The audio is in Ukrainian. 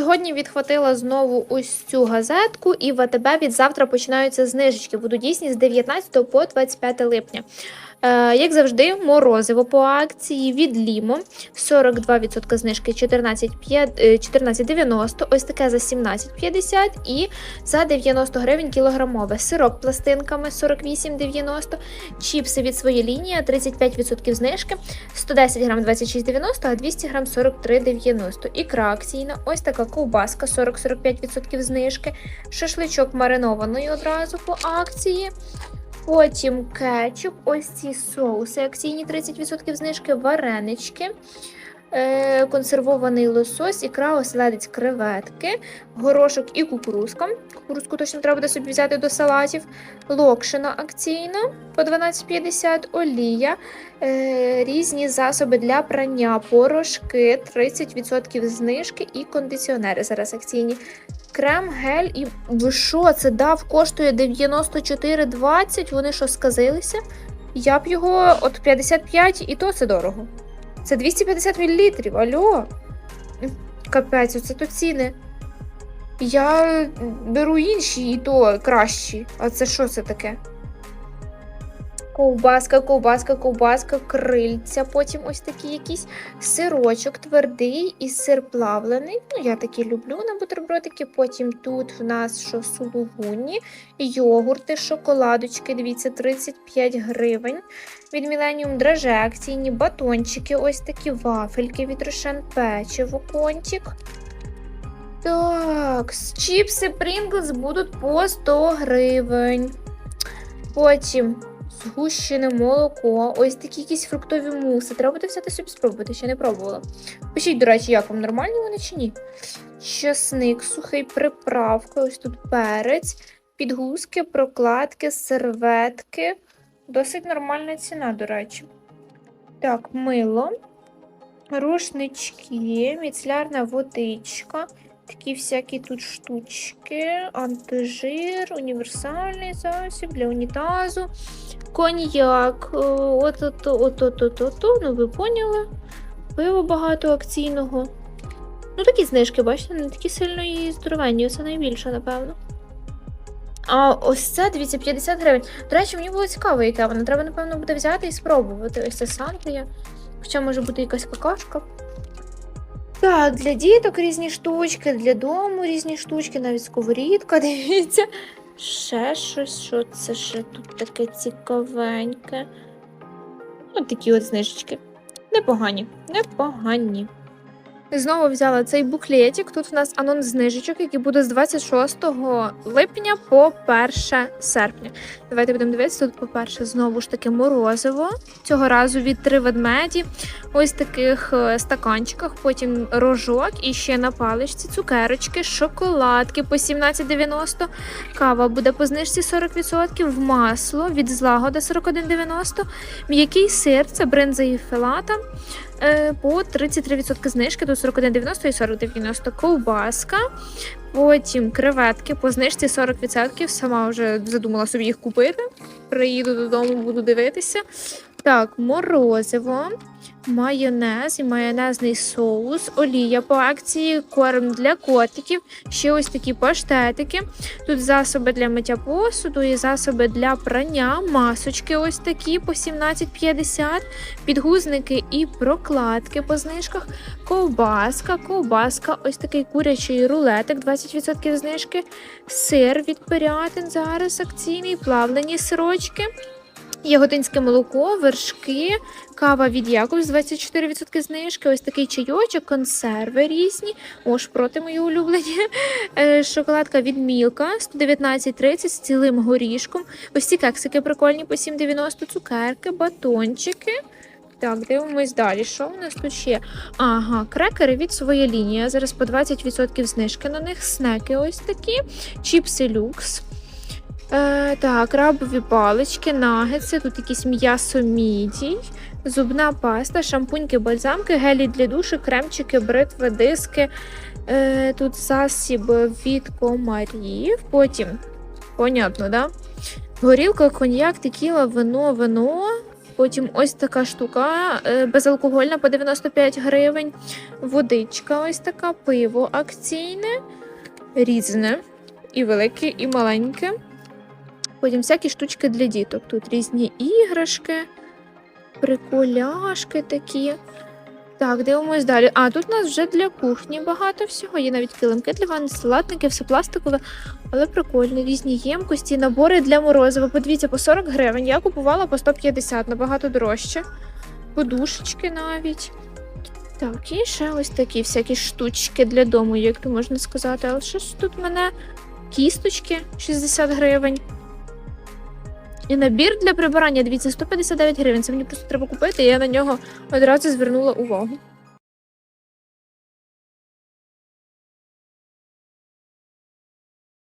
Сьогодні відхватила знову ось цю газетку, і в АТБ від завтра починаються знижечки. Будуть дійсні з 19 по 25 липня. Е, як завжди, морозиво по акції від Лімо 42% знижки 14,5 е, 14,90, ось таке за 17,50 і за 90 гривень кілограмове. Сироп пластинками 48,90, чіпси від своєї лінії 35% знижки, 110 грам 26,90, а 200 грам 43,90. Ікра акційна, ось така ковбаска 40-45% знижки, шашличок маринований одразу по акції. Потім кетчуп, ось ці соуси, акційні 30% знижки, варенички, консервований лосось, ікра, оселедець, креветки, горошок і кукурузка. Кукурузку точно треба буде собі взяти до салатів. Локшина акційна по 12,50, олія, е, різні засоби для прання, порошки, 30% знижки і кондиціонери зараз акційні. Крем, гель і що, це дав коштує 94,20. Вони що сказилися? Я б його от 55 і то це дорого. Це 250 мл. Алло. Капець, оце то ціни. Я беру інші і то кращі. А це що це таке? Ковбаска, ковбаска, ковбаска, крильця, потім ось такі якісь сирочок твердий і сир плавлений. Ну, я такі люблю на бутербродики. Потім тут в нас що сулугуні, йогурти, шоколадочки, дивіться, 35 гривень. Від Millennium драже акційні батончики, ось такі вафельки від Рошен печиво, контик. Так, чіпси Pringles будуть по 100 гривень. Потім згущене молоко, ось такі якісь фруктові муси. Треба буде взяти собі спробувати, ще не пробувала. Пишіть, до речі, як вам нормальні вони чи ні? Часник, сухий приправка, ось тут перець, підгузки, прокладки, серветки. Досить нормальна ціна, до речі. Так, мило, рушнички, міцлярна водичка. Такі всякі тут штучки, антижир, універсальний засіб для унітазу, коньяк, от-от-от, от-от-от, ну ви поняли. Пиво багато акційного. Ну, такі знижки, бачите, не такі сильно і здоровенні, це найбільше, напевно. А ось це, дивіться, 50 гривень. До речі, мені було цікаво, яке воно. Треба, напевно, буде взяти і спробувати. Ось це Сантрія. Хоча може бути якась какашка. Так, для діток різні штучки, для дому різні штучки, навіть сковорідка, дивіться. Ще щось, що це ще тут таке цікавеньке. Ось такі от знижечки. Непогані, непогані. Знову взяла цей буклетик. Тут в нас анонс знижечок, який буде з 26 липня по 1 серпня. Давайте будемо дивитися. Тут, по-перше, знову ж таки морозиво. Цього разу від три ведмеді. Ось таких е, стаканчиках, потім рожок і ще на паличці цукерочки, шоколадки по 17,90. Кава буде по знижці 40%, масло від злагода 41,90. М'який сир, це бринза і фелата. Е, По 33% знижки, до 41,90 і 40,90 ковбаска. Потім креветки по знижці 40%. Сама вже задумала собі їх купити. Приїду додому, буду дивитися. Так, морозиво, майонез і майонезний соус, олія по акції, корм для котиків, ще ось такі паштетики. Тут засоби для миття посуду і засоби для прання, масочки ось такі по 17,50, підгузники і прокладки по знижках, ковбаска, ковбаска, ось такий курячий рулетик, 20% знижки, сир від Пирятин зараз акційний, плавлені сирочки. Ягодинське молоко, вершки, кава від Якобс, 24% знижки, ось такий чайочок, консерви різні. О, шпроти мої улюблені. Е, Шоколадка від Мілка, 119,30 з цілим горішком. Ось ці кексики прикольні по 7,90, цукерки, батончики. Так, дивимось далі. Що в нас тут ще? Ага, крекери від своєї лінії. Зараз по 20% знижки на них. Снеки ось такі, чіпси люкс. Е, так, крабові палички, нагетси, тут якісь м'ясо мідій, зубна паста, шампуньки, бальзамки, гелі для душу, кремчики, бритви, диски. Е, тут засіб від комарів. Потім, понятно, да? Горілка, коньяк, текіла, вино, вино. Потім ось така штука е, безалкогольна по 95 гривень. Водичка ось така, пиво акційне, різне. І велике, і маленьке. Потім всякі штучки для діток. Тут різні іграшки, приколяшки такі. Так, дивимось далі. А тут у нас вже для кухні багато всього. Є навіть килимки для ванни, салатники, все пластикове, але прикольно. Різні ємкості, набори для морозива. Подивіться, по 40 гривень. Я купувала по 150, набагато дорожче. Подушечки навіть. Так, і ще ось такі всякі штучки для дому, як то можна сказати. Але щось тут в мене кісточки 60 гривень. І набір для прибирання, дивіться, 159 гривень. Це мені просто треба купити, і я на нього одразу звернула увагу.